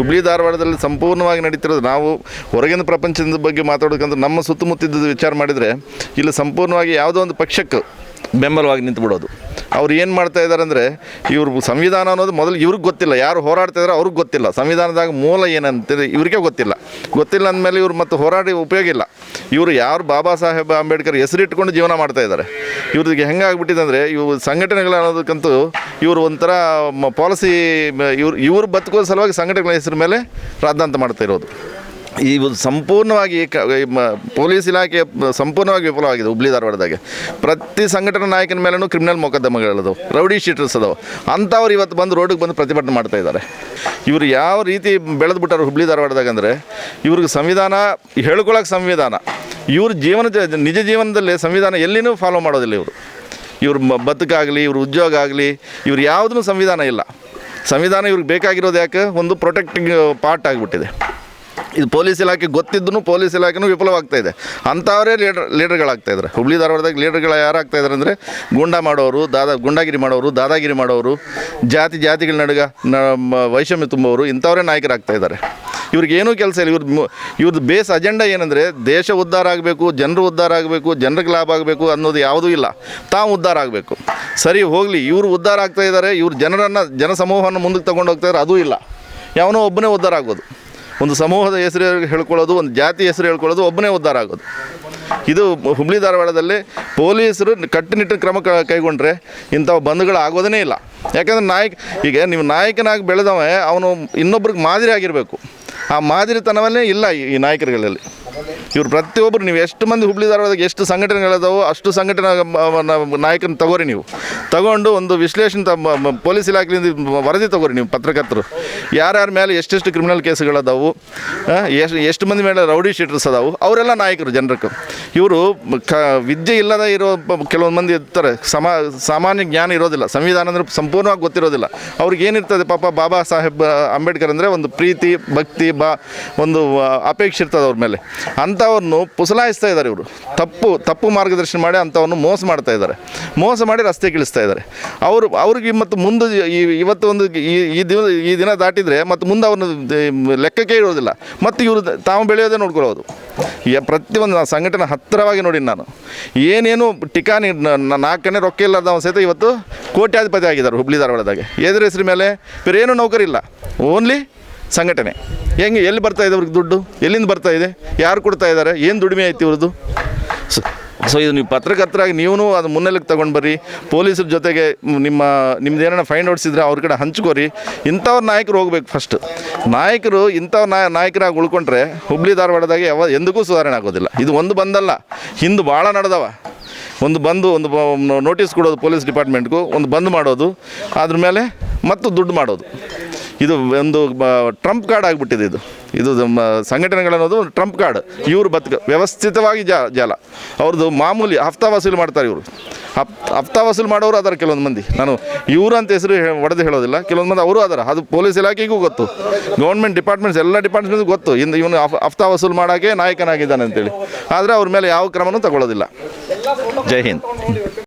ಹುಬ್ಳಿ ಧಾರವಾಡದಲ್ಲಿ ಸಂಪೂರ್ಣವಾಗಿ ನಡೀತಿರೋದು ನಾವು ಹೊರಗಿನ ಪ್ರಪಂಚದ ಬಗ್ಗೆ ಮಾತಾಡೋದಕ್ಕಂತ ನಮ್ಮ ಸುತ್ತಮುತ್ತಿದ್ದ ವಿಚಾರ ಮಾಡಿದರೆ ಇಲ್ಲಿ ಸಂಪೂರ್ಣವಾಗಿ ಯಾವುದೋ ಒಂದು ಪಕ್ಷಕ್ಕೆ ಬೆಂಬಲವಾಗಿ ನಿಂತುಬಿಡೋದು. ಅವ್ರು ಏನು ಮಾಡ್ತಾ ಇದ್ದಾರೆ ಅಂದರೆ ಇವ್ರ ಸಂವಿಧಾನ ಅನ್ನೋದು ಮೊದಲು ಇವ್ರಿಗೆ ಗೊತ್ತಿಲ್ಲ. ಯಾರು ಹೋರಾಡ್ತಾ ಇದ್ದಾರೆ ಅವ್ರಿಗೆ ಗೊತ್ತಿಲ್ಲ. ಸಂವಿಧಾನದಾಗ ಮೂಲ ಏನಂತೇಳಿ ಇವ್ರಿಗೆ ಗೊತ್ತಿಲ್ಲ. ಗೊತ್ತಿಲ್ಲ ಅಂದಮೇಲೆ ಇವ್ರು ಮತ್ತು ಹೋರಾಡಿ ಉಪಯೋಗ ಇಲ್ಲ. ಇವರು ಯಾರು ಬಾಬಾ ಸಾಹೇಬ್ ಅಂಬೇಡ್ಕರ್ ಹೆಸರಿಟ್ಕೊಂಡು ಜೀವನ ಮಾಡ್ತಾ ಇದ್ದಾರೆ ಇವ್ರಿಗೆ ಹೆಂಗೆ ಆಗ್ಬಿಟ್ಟಿದೆ ಅಂದರೆ ಇವು ಸಂಘಟನೆಗಳು ಅನ್ನೋದಕ್ಕಂತೂ ಇವರು ಒಂಥರ ಪಾಲಿಸಿ ಇವ್ರು, ಇವರು ಬದುಕೋ ಸಲುವಾಗಿ ಸಂಘಟನೆಗಳ ಹೆಸರು ಮೇಲೆ ರಾದ್ದಾಂತ ಮಾಡ್ತಾ ಇರೋದು. ಈ ಸಂಪೂರ್ಣವಾಗಿ ಪೊಲೀಸ್ ಇಲಾಖೆ ಸಂಪೂರ್ಣವಾಗಿ ವಿಫಲವಾಗಿದೆ ಹುಬ್ಳಿ ಧಾರವಾಡದಾಗೆ. ಪ್ರತಿ ಸಂಘಟನಾ ನಾಯಕನ ಮೇಲೂ ಕ್ರಿಮಿನಲ್ ಮೊಕದ್ದಮೆಗಳದಾವೆ, ರೌಡಿ ಶೀಟರ್ಸ್ ಅದಾವೆ. ಅಂಥವ್ರು ಇವತ್ತು ಬಂದು ರೋಡಿಗೆ ಬಂದು ಪ್ರತಿಭಟನೆ ಮಾಡ್ತಾ ಇದ್ದಾರೆ. ಇವರು ಯಾವ ರೀತಿ ಬೆಳೆದು ಬಿಟ್ಟಾರೆ ಹುಬ್ಳಿ ಧಾರವಾಡದಾಗ ಅಂದರೆ ಇವ್ರಿಗೆ ಸಂವಿಧಾನ ಹೇಳ್ಕೊಳಕ್ಕೆ ಸಂವಿಧಾನ. ಇವ್ರ ಜೀವನ ನಿಜ ಜೀವನದಲ್ಲಿ ಸಂವಿಧಾನ ಎಲ್ಲಿನೂ ಫಾಲೋ ಮಾಡೋದಿಲ್ಲ ಇವರು. ಇವ್ರ ಬದುಕಾಗಲಿ, ಇವ್ರ ಉದ್ಯೋಗ ಆಗಲಿ, ಇವ್ರು ಯಾವುದೂ ಸಂವಿಧಾನ ಇಲ್ಲ. ಸಂವಿಧಾನ ಇವ್ರಿಗೆ ಬೇಕಾಗಿರೋದು ಯಾಕೆ? ಒಂದು ಪ್ರೊಟೆಕ್ಟಿಂಗ್ ಪಾರ್ಟ್ ಆಗಿಬಿಟ್ಟಿದೆ. ಇದು ಪೊಲೀಸ್ ಇಲಾಖೆ ಗೊತ್ತಿದ್ದೂ ಪೊಲೀಸ್ ಇಲಾಖೆನೂ ವಿಫಲವಾಗ್ತಾ ಇದೆ. ಅಂಥವರೇ ಲೀಡರ್ ಲೀಡರ್ಗಳಾಗ್ತಾ ಇದ್ದಾರೆ. ಹುಬ್ಳಿ ಧಾರವಾಡದಾಗ ಲೀಡರ್ಗಳು ಯಾರಾಗ್ತಾ ಇದ್ದಾರೆ ಅಂದರೆ ಗೂಂಡಾ ಮಾಡೋರು, ದಾದಾ, ಗುಂಡಾಗಿರಿ ಮಾಡೋರು, ದಾದಾಗಿರಿ ಮಾಡೋರು, ಜಾತಿ, ಜಾತಿಗಳ ನಡುಗ ವೈಷಮ್ಯ ತುಂಬೋರು ಇಂಥವರೇ ನಾಯಕರಾಗ್ತಾ ಇದ್ದಾರೆ. ಇವ್ರಿಗೆ ಏನೂ ಕೆಲಸ ಇಲ್ಲ. ಇವ್ರದ್ದು ಇವ್ರದ್ದು ಬೇಸ್ ಅಜೆಂಡಾ ಏನಂದರೆ ದೇಶ ಉದ್ಧಾರ ಆಗಬೇಕು, ಜನರು ಉದ್ಧಾರ ಆಗಬೇಕು, ಜನರಿಗೆ ಲಾಭ ಆಗಬೇಕು ಅನ್ನೋದು ಯಾವುದೂ ಇಲ್ಲ. ತಾವು ಉದ್ಧಾರ ಆಗಬೇಕು. ಸರಿ, ಹೋಗಲಿ. ಇವರು ಉದ್ಧಾರ ಆಗ್ತಾ ಇದ್ದಾರೆ ಇವ್ರ ಜನರನ್ನು ಜನಸಮೂಹವನ್ನು ಮುಂದಕ್ಕೆ ತಗೊಂಡು ಹೋಗ್ತಾ ಇದ್ದಾರೆ ಅದೂ ಇಲ್ಲ. ಯಾವನೋ ಒಬ್ಬನೇ ಉದ್ಧಾರ ಆಗೋದು ಒಂದು ಸಮೂಹದ ಹೆಸರು ಹೇಳ್ಕೊಳ್ಳೋದು, ಒಂದು ಜಾತಿ ಹೆಸರು ಹೇಳ್ಕೊಳ್ಳೋದು ಒಬ್ಬನೇ ಉದ್ಧಾರ ಆಗೋದು. ಇದು ಹುಬ್ಳಿ ಧಾರವಾಡದಲ್ಲಿ ಪೊಲೀಸರು ಕಟ್ಟುನಿಟ್ಟಿನ ಕ್ರಮ ಕೈಗೊಂಡ್ರೆ ಇಂಥ ಬಂಧುಗಳು ಆಗೋದೇ ಇಲ್ಲ. ಯಾಕಂದ್ರೆ ನಾಯಕ, ಈಗ ನೀವು ನಾಯಕನಾಗಿ ಬೆಳೆದವ, ಅವನು ಇನ್ನೊಬ್ರಿಗೆ ಮಾದರಿ ಆಗಿರಬೇಕು. ಆ ಮಾದರಿತನವನ್ನೇ ಇಲ್ಲ ಈ ನಾಯಕರುಗಳಲ್ಲಿ. ಇವ್ರು ಪ್ರತಿಯೊಬ್ಬರು ನೀವು ಎಷ್ಟು ಮಂದಿ ಹುಬ್ಳಿ ಧಾರವಾಡದಾಗ ಎಷ್ಟು ಸಂಘಟನೆಗಳಿದಾವೋ ಅಷ್ಟು ಸಂಘಟನೆ ನಾಯಕನ ತಗೋರಿ ನೀವು. ತಗೊಂಡು ಒಂದು ವಿಶ್ಲೇಷಣೆ ತ- ಮ- ಮ- ಪೊಲೀಸ್ ಇಲಾಖೆಯಿಂದ ವರದಿ ತಗೋರಿ ನೀವು ಪತ್ರಕರ್ತರು. ಯಾರ್ಯಾರ ಮೇಲೆ ಎಷ್ಟೆಷ್ಟು ಕ್ರಿಮಿನಲ್ ಕೇಸುಗಳದಾವು ಎಷ್ಟು ಎಷ್ಟು ಮಂದಿ ಮೇಲೆ ರೌಡಿ ಶೀಟರ್ಸ್ ಅದಾವು, ಅವರೆಲ್ಲ ನಾಯಕರು ಜನರಕ್ಕೆ. ಇವರು ಕ, ವಿದ್ಯೆ ಇಲ್ಲದ ಇರೋ ಕೆಲವೊಂದು ಮಂದಿ ಇರ್ತಾರೆ. ಸಮಾ, ಸಾಮಾನ್ಯ ಜ್ಞಾನ ಇರೋದಿಲ್ಲ, ಸಂವಿಧಾನ ಅಂದರೆ ಸಂಪೂರ್ಣವಾಗಿ ಗೊತ್ತಿರೋದಿಲ್ಲ. ಅವ್ರಿಗೆ ಏನಿರ್ತದೆ ಪಾಪ ಬಾಬಾ ಸಾಹೇಬ್ ಅಂಬೇಡ್ಕರ್ ಅಂದರೆ ಒಂದು ಪ್ರೀತಿ, ಭಕ್ತಿ, ಬಾ, ಒಂದು ಅಪೇಕ್ಷೆ ಇರ್ತದೆ ಅವ್ರ ಮೇಲೆ. ಅಂಥವ್ರನ್ನು ಪುಸಲಾಯಿಸ್ತಾ ಇದ್ದಾರೆ ಇವರು. ತಪ್ಪು ತಪ್ಪು ಮಾರ್ಗದರ್ಶನ ಮಾಡಿ ಅಂಥವನ್ನು ಮೋಸ ಮಾಡ್ತಾ ಇದ್ದಾರೆ. ಮೋಸ ಮಾಡಿ ರಸ್ತೆ ಇಳಿಸ್ತಾ ಇದ್ದಾರೆ. ಅವರು, ಅವ್ರಿಗೆ ಮತ್ತು ಮುಂದೆ ಈ, ಇವತ್ತು ಒಂದು ಈ ದಿನ ಈ ದಿನ ದಾಟಿದರೆ ಮತ್ತು ಮುಂದೆ ಅವ್ರನ್ನ ಲೆಕ್ಕಕ್ಕೆ ಇರೋದಿಲ್ಲ. ಮತ್ತು ಇವರು ತಾವು ಬೆಳೆಯೋದೇ ನೋಡ್ಕೊಳ್ಳೋದು. ಯ ಪ್ರತಿಯೊಂದು ನಾನು ಸಂಘಟನೆ ಹತ್ತಿರವಾಗಿ ನೋಡಿ ನಾನು. ಏನೇನು ಟಿಕಾನಿ ನಾಲ್ಕನೇ ರೊಕ್ಕ ಇಲ್ಲದ ಸಹಿತ ಇವತ್ತು ಕೋಟ್ಯಾಧಿಪತಿ ಆಗಿದ್ದಾರೆ ಹುಬ್ಳಿ ಧಾರವಾಡದಾಗೆ. ಎದುರು ಹೆಸರು ಮೇಲೆ ಬೇರೆ ಏನೂ ನೌಕರಿ ಇಲ್ಲ ಓನ್ಲಿ ಸಂಘಟನೆ. ಹೆಂಗೆ, ಎಲ್ಲಿ ಬರ್ತಾ ಇದೆ ಅವ್ರಿಗೆ ದುಡ್ಡು? ಎಲ್ಲಿಂದ ಬರ್ತಾ ಇದೆ? ಯಾರು ಕೊಡ್ತಾ ಇದ್ದಾರೆ? ಏನು ದುಡಿಮೆ ಐತಿ ಇವ್ರದ್ದು? ಸೊ ಇದು ನೀವು ಪತ್ರಕರ್ತರಾಗಿ ನೀವು ಅದು ಮುನ್ನೆಲೆಗೆ ತೊಗೊಂಡು ಬರ್ರಿ. ಪೊಲೀಸರ ಜೊತೆಗೆ ನಿಮ್ಮ, ನಿಮ್ದು ಏನಾರ ಫೈನ್ ಔಟ್ಸಿದ್ರೆ ಅವ್ರ ಕಡೆ ಹಂಚ್ಕೋರಿ. ಇಂಥವ್ರ ನಾಯಕರು ಹೋಗ್ಬೇಕು ಫಸ್ಟ್ ನಾಯಕರು ಇಂಥವ್ರ ನಾಯ, ನಾಯಕರಾಗಿ ಉಳ್ಕೊಂಡ್ರೆ ಹುಬ್ಳಿ ಧಾರವಾಡದಾಗೆ ಯಾವ, ಎಂದಕ್ಕೂ ಸುಧಾರಣೆ ಆಗೋದಿಲ್ಲ. ಇದು ಒಂದು ಬಂದಲ್ಲ. ಹಿಂದೆ ಭಾಳ ನಡೆದವ. ಒಂದು ಬಂದು, ಒಂದು ನೋಟಿಸ್ ಕೊಡೋದು ಪೊಲೀಸ್ ಡಿಪಾರ್ಟ್ಮೆಂಟ್ಗೂ, ಒಂದು ಬಂದ್ ಮಾಡೋದು. ಅದ್ರ ಮೇಲೆ ಮತ್ತು ದುಡ್ಡು ಮಾಡೋದು. ಇದು ಒಂದು ಟ್ರಂಪ್ ಕಾರ್ಡ್ ಆಗಿಬಿಟ್ಟಿದೆ ಇದು. ಇದು ಸಂಘಟನೆಗಳನ್ನೋದು ಒಂದು ಟ್ರಂಪ್ ಕಾರ್ಡ್. ಇವರು ಬದುಕ ವ್ಯವಸ್ಥಿತವಾಗಿ ಜಾ, ಜಾಲ. ಅವ್ರದ್ದು ಮಾಮೂಲಿ ಹಫ್ತಾ ವಸೂಲಿ ಮಾಡ್ತಾರೆ ಇವರು. ಹಫ್, ಹಫ್ತಾ ವಸೂಲು ಮಾಡೋರು ಅದರ ಕೆಲವೊಂದು ಮಂದಿ. ನಾನು ಇವರು ಅಂತ ಹೆಸರು ಒಡೆದು ಹೇಳೋದಿಲ್ಲ. ಕೆಲವೊಂದು ಮಂದಿ ಅವರು ಅದರ. ಅದು ಪೊಲೀಸ್ ಇಲಾಖೆಗೂ ಗೊತ್ತು. ಗೌರ್ಮೆಂಟ್ ಡಿಪಾರ್ಟ್ಮೆಂಟ್ಸ್ ಎಲ್ಲ ಡಿಪಾರ್ಟ್ಮೆಂಟ್ಸ್ ಗೊತ್ತು. ಇಂದು ಇವನು ಹಫ್- ಹಫ್ತಾ ವಸೂಲು ಮಾಡೋಕ್ಕೆ ನಾಯಕನಾಗಿದ್ದಾನೆ ಅಂತೇಳಿ. ಆದರೆ ಅವ್ರ ಮೇಲೆ ಯಾವ ಕ್ರಮನೂ ತಗೊಳ್ಳೋದಿಲ್ಲ. ಜೈ ಹಿಂದ್.